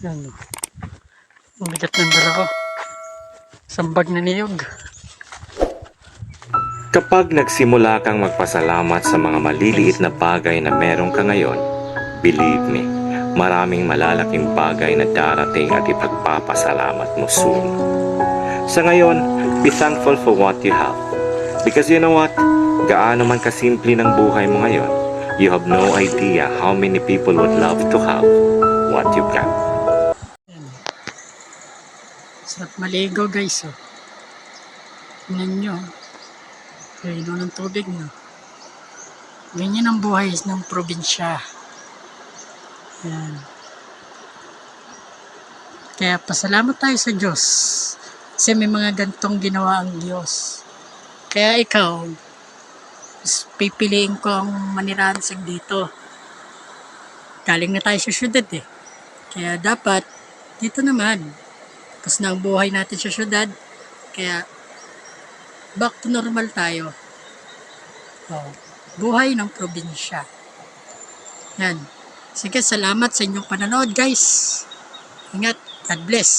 Yan. Mabigat ng dala ko. Sambag na niyog. Kapag nagsimula kang magpasalamat sa mga maliliit na bagay na meron ka ngayon, believe me, maraming malalaking bagay na darating at ipagpapasalamat mo soon. Sa ngayon, be thankful for what you have Because you know what? Gaano man kasimple ng buhay mo ngayon, you have no idea how many people would love to have what you got. Sarap maligo guys. Oh. Tingnan nyo. Lino ng tubig no. Ganyan ang buhay ng probinsya. Yan. Kaya pasalamat tayo sa Diyos. Kasi may mga gantong ginawa ang Diyos. Kaya ikaw, pipiliin ko ang maniransag dito. Galing na tayo sa syudad eh. Kaya dapat, dito naman. Tapos na ang buhay natin sa syudad. Kaya, back to normal tayo. Oh, buhay ng probinsya. Yan. Sige, salamat sa inyong panonood guys. Ingat. God bless.